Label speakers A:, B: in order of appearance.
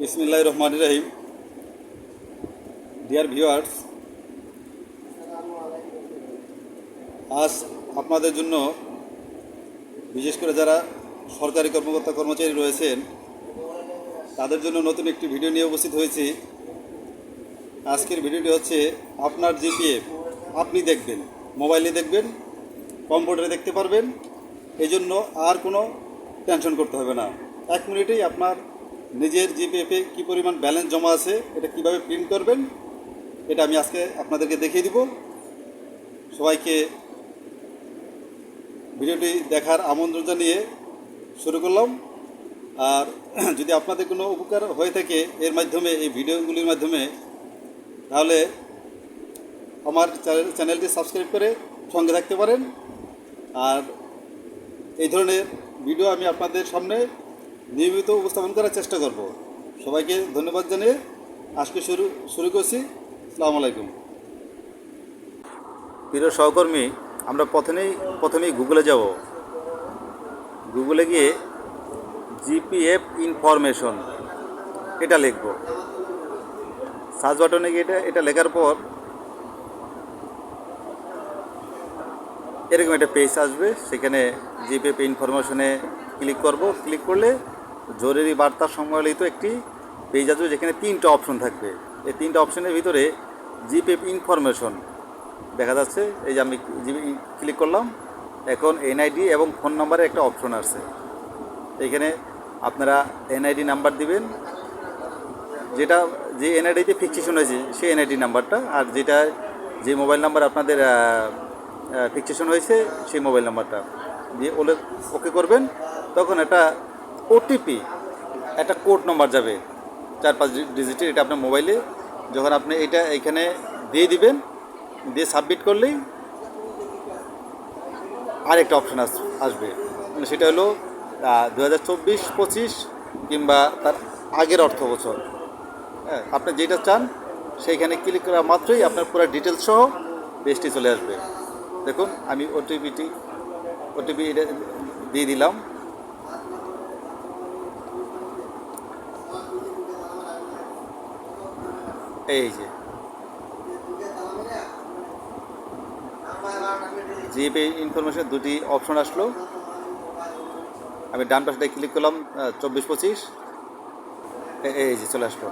A: বিসমিল্লাহ রহমান রাহিম। Dear viewers আজ আপনাদের জন্য বিশেষ করে যারা সরকারি কর্মকর্তা কর্মচারী রয়েছেন, তাদের জন্য নতুন একটি ভিডিও নিয়ে উপস্থিত হয়েছি। আজকের ভিডিওটি হচ্ছে আপনার জিপিএফ। আপনি দেখবেন, মোবাইলে দেখবেন, কম্পিউটারে দেখতে পারবেন এই জন্য আর কোনো টেনশন করতে হবে না। এক মিনিটেই আপনার নিজের জিপিএফে কী পরিমাণ ব্যালেন্স জমা আছে, এটা কীভাবে প্রিন্ট করবেন, এটা আমি আজকে আপনাদেরকে দেখিয়ে দিব। সবাইকে ভিডিওটি দেখার আমন্ত্রণ জানিয়ে শুরু করলাম। আর যদি আপনাদের কোনো উপকার হয়ে থাকে এর মাধ্যমে, এই ভিডিওগুলির মাধ্যমে, তাহলে আমার চ্যানেল- চ্যানেলটি সাবস্ক্রাইব করে সঙ্গে থাকতে পারেন। আর এই ধরনের ভিডিও আমি আপনাদের সামনে নিয়মিত উপস্থাপন করার চেষ্টা করব। সবাইকে ধন্যবাদ জানিয়ে আজকে শুরু শুরু করছি। আসসালামু আলাইকুম। প্রিয় সহকর্মী, আমরা প্রথমেই প্রথমেই গুগলে যাব। গুগলে গিয়ে জিপিএফ ইনফরমেশন এটা লিখব। সার্চ বাটনে গিয়ে এটা এটা লেখার পর এরকম একটা পেজ আসবে। সেখানে জিপিএফ ইনফরমেশনে ক্লিক করব। ক্লিক করলে জরুরি বার্তা সম্বলিত একটি পেজ আসবে যেখানে তিনটা অপশন থাকবে। এই তিনটা অপশনের ভিতরে জিপিএফ ইনফরমেশন দেখা যাচ্ছে। এই যে আমি জিপি ক্লিক করলাম, এখন এনআইডি এবং ফোন নাম্বারের একটা অপশন আসছে। এখানে আপনারা এনআইডি নাম্বার দিবেন। যেটা যে এনআইডিতে ফিক্সেশন হয়েছে, সেই এনআইডি নাম্বারটা আর যেটা যে মোবাইল নাম্বার আপনাদের ফিক্সেশন হয়েছে, সেই মোবাইল নাম্বারটা দিয়ে ওলে ওকে করবেন। তখন একটা ওটিপি একটা কোড নম্বর যাবে, চার পাঁচ ডিজিটের, এটা আপনার মোবাইলে। যখন আপনি এটা এখানে দিয়ে দিবেন, দিয়ে সাবমিট করলেই আরেকটা অপশান আস আসবে। মানে সেটা হলো দু হাজার চব্বিশ, পঁচিশ, কিংবা তার আগের অর্থ বছর। হ্যাঁ আপনি যেটা চান, সেইখানে ক্লিক করা মাত্রই আপনার পুরো ডিটেলস সহ পেজটি চলে আসবে। দেখুন, আমি ওটিপিটি ওটিপি এটা দিয়ে দিলাম। এই যে। জিপে ইনফরমেশন দুটি অপশন আসলো। আমি ডান পাশটায় ক্লিক করলাম চব্বিশ পঁচিশ। এই যে চলে আসলো।